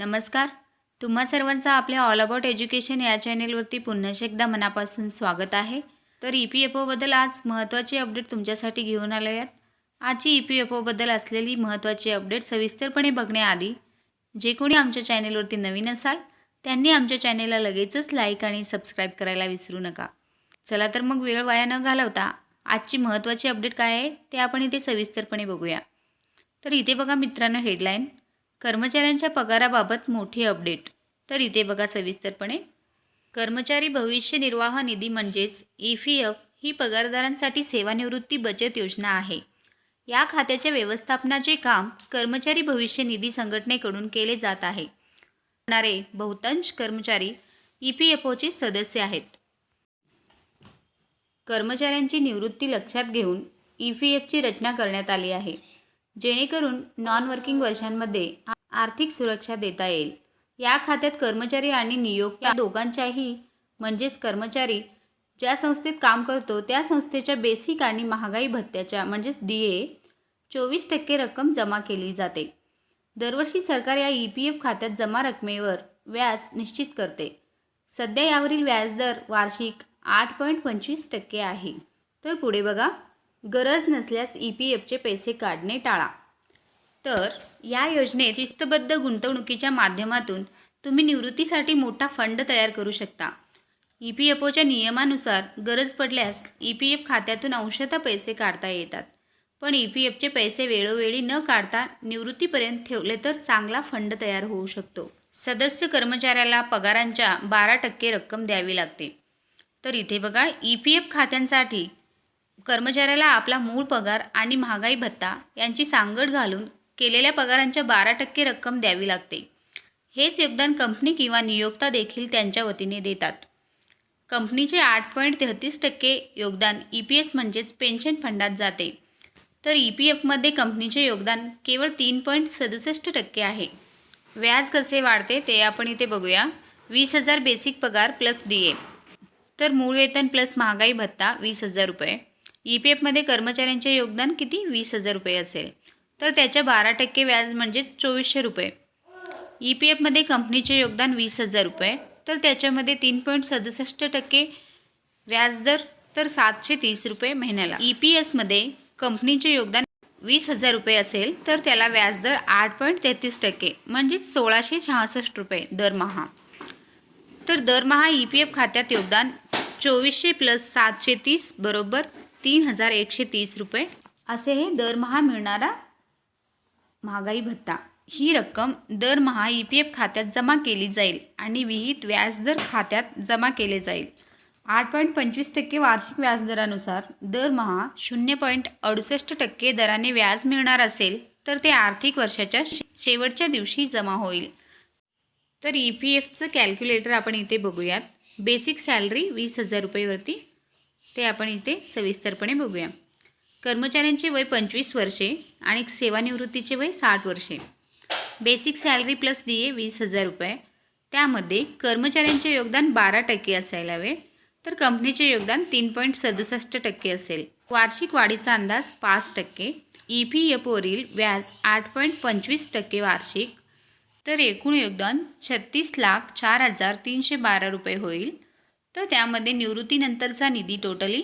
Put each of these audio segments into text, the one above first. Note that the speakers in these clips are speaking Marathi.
नमस्कार. तुम्हा सर्वांचं आपल्या ऑल अबाउट एज्युकेशन या चॅनेलवरती पुन्हा एकदा मनापासून स्वागत आहे. तर ई पी एफ ओबद्दल आज महत्त्वाची अपडेट तुमच्यासाठी घेऊन आलो आहेत आजची ई पी एफ ओबद्दल असलेली महत्त्वाची अपडेट सविस्तरपणे बघण्याआधी जे कोणी आमच्या चॅनेलवरती नवीन असाल त्यांनी आमच्या चॅनेलला लगेचच लाईक आणि सबस्क्राईब करायला विसरू नका. चला तर मग वेळ वाया न घालवता आजची महत्त्वाची अपडेट काय आहे ते आपण इथे सविस्तरपणे बघूया. तर इथे बघा मित्रांनो हेडलाईन कर्मचाऱ्यांच्या पगाराबाबत मोठी अपडेट. तर इथे बघा सविस्तरपणे. कर्मचारी भविष्य निर्वाह निधी म्हणजेच ई पी एफ ही पगारदारांसाठी सेवानिवृत्ती बचत योजना आहे. या खात्याच्या व्यवस्थापनाचे काम कर्मचारी भविष्य निधी संघटनेकडून केले जात आहे. होणारे बहुतांश कर्मचारी ई पी एफ ओचे सदस्य आहेत. कर्मचाऱ्यांची निवृत्ती लक्षात घेऊन ई पी एफची रचना करण्यात आली आहे. जेणेकरून नॉन वर्किंग वर्षांमध्ये आर्थिक सुरक्षा देता येईल. या खात्यात कर्मचारी आणि नियोक्ता दोघांच्याही म्हणजेच कर्मचारी ज्या संस्थेत काम करतो त्या संस्थेच्या बेसिक आणि महागाई भत्त्याच्या म्हणजेच डी ए चोवीस टक्के रक्कम जमा केली जाते. दरवर्षी सरकार या ई पी एफ खात्यात जमा रकमेवर व्याज निश्चित करते. सध्या यावरील व्याजदर वार्षिक आठ पॉईंट पंचवीस टक्के आहे. तर पुढे बघा. गरज नसल्यास ई पी एफचे पैसे काढणे टाळा. तर या योजनेत शिस्तबद्ध गुंतवणुकीच्या माध्यमातून तुम्ही निवृत्तीसाठी मोठा फंड तयार करू शकता. ई पी एफ ओच्या नियमानुसार गरज पडल्यास ई पी एफ खात्यातून अंशतः पैसे काढता येतात. पण ई पी एफचे पैसे वेळोवेळी न काढता निवृत्तीपर्यंत ठेवले तर चांगला फंड तयार होऊ शकतो. सदस्य कर्मचाऱ्याला पगारांच्या बारा टक्के रक्कम द्यावी लागते. तर इथे बघा ई पी एफ खात्यांसाठी कर्मचाऱ्याला आपला मूळ पगार आणि महागाई भत्ता यांची सांगड घालून केलेल्या पगारांच्या बारा टक्के रक्कम द्यावी लागते. हेच योगदान कंपनी किंवा नियोक्ता देखील त्यांच्या वतीने देतात. कंपनीचे आठ पॉईंट तेहतीस टक्के योगदान ई पी एस म्हणजेच पेन्शन फंडात जाते. तर ई पी एफमध्ये कंपनीचे योगदान केवळ तीन पॉईंट सदुसष्ट टक्के आहे. व्याज कसे वाढते ते आपण इथे बघूया. वीस हजार बेसिक पगार प्लस डी ए. तर मूळ वेतन प्लस महागाई भत्ता वीस हजार रुपये. ई पी एफमध्ये कर्मचाऱ्यांचे योगदान किती? वीस हजार रुपये असेल. तर त्याच्या बारा टक्के व्याज म्हणजे चोवीसशे रुपये. ई पी एफमध्ये कंपनीचे योगदान वीस हजार रुपये. तर त्याच्यामध्ये तीन पॉईंट सदुसष्ट टक्के व्याजदर तर सातशे तीस रुपये महिन्याला. ई पी एसमध्ये कंपनीचे योगदान वीस हजार रुपये असेल तर त्याला व्याजदर आठ पॉईंट तेहतीस टक्के म्हणजेच सोळाशे शहासष्ट रुपये दरमहा. तर दरमहा ई पी एफ खात्यात योगदान चोवीसशे प्लस सातशे तीस बरोबर तीन हजार एकशे तीस रुपये. असे हे दरमहा मिळणारा महागाई भत्ता. ही रक्कम दरमहा ई पी एफ खात्यात जमा केली जाईल आणि विहित व्याजदर खात्यात जमा केले जाईल. आठ पॉईंट पंचवीस टक्के वार्षिक व्याजदरानुसार दरमहा शून्य पॉईंट अडुसष्ट टक्के दराने व्याज मिळणार असेल तर ते आर्थिक वर्षाच्या शे- शेवटच्या दिवशी जमा होईल. तर ई पी एफचं कॅल्क्युलेटर आपण इथे बघूयात. बेसिक सॅलरी वीस हजार रुपयेवरती. ते आपण इथे सविस्तरपणे बघूया. कर्मचाऱ्यांचे वय पंचवीस वर्षे आणि सेवानिवृत्तीचे वय साठ वर्षे. Basic salary plus D A वीस हजार रुपये. त्यामध्ये कर्मचाऱ्यांचे योगदान बारा टक्के असायला हवे. तर कंपनीचे योगदान तीन पॉईंट सदुसष्ट टक्के असेल. वार्षिक वाढीचा अंदाज पाच टक्के. ई पी एफवरील व्याज आठ पॉईंट पंचवीस टक्के वार्षिक. तर एकूण योगदान छत्तीस लाख चार हजार तीनशे बारा रुपये होईल. तर त्यामध्ये निवृत्तीनंतरचा निधी टोटली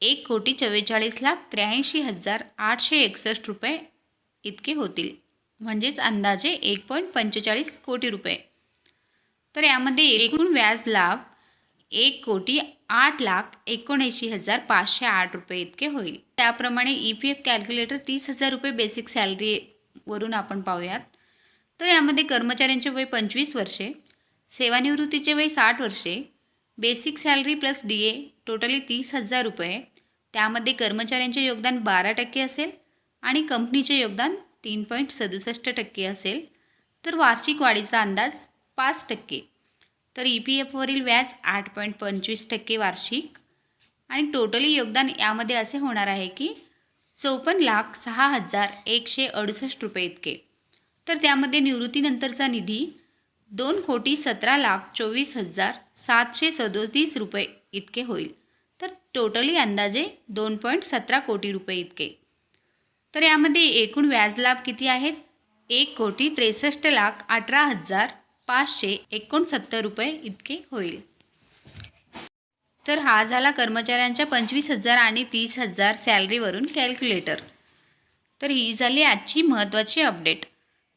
एक कोटी चव्वेचाळीस लाख त्र्याऐंशी हजार आठशे एकसष्ट रुपये इतके होतील. म्हणजेच अंदाजे एक पॉईंट पंचेचाळीस कोटी रुपये. तर यामध्ये एकूण व्याज लाभ एक कोटी आठ लाख एकोणऐंशी हजार पाचशे आठ रुपये इतके होईल. त्याप्रमाणे ई पी एफ कॅल्क्युलेटर तीस हजार रुपये बेसिक सॅलरीवरून आपण पाहूयात. तर यामध्ये कर्मचाऱ्यांचे वय पंचवीस वर्षे सेवानिवृत्तीचे वय साठ वर्षे basic salary plus D A totally तीस हजार रुपये. त्यामध्ये कर्मचाऱ्यांचे योगदान बारा टक्के असेल आणि कंपनीचे योगदान तीन पॉईंट सदुसष्ट टक्के असेल. तर वार्षिक वाढीचा अंदाज पाच टक्के. तर ई पी एफवरील व्याज आठ पॉईंट पंचवीस टक्के वार्षिक. आणि टोटली योगदान यामध्ये असे होणार आहे की चौपन्न लाख सहा हजार एकशे अडुसष्ट रुपये इतके. तर त्यामध्ये निवृत्तीनंतरचा निधी दोन कोटी सतरा लाख चोवीस हजार सातशे सदोतीस रुपये इतके होईल. तर टोटली अंदाजे दोन पॉईंट सतरा कोटी रुपये इतके. तर यामध्ये एकूण व्याज लाभ किती आहेत? एक कोटी त्रेसष्ट लाख अठरा हजार पाचशे एकोणसत्तर रुपये इतके होईल. तर हा झाला कर्मचाऱ्यांच्या पंचवीस हजार आणि तीस हजार सॅलरीवरून कॅल्क्युलेटर. तर ही झाली आजची महत्त्वाची अपडेट.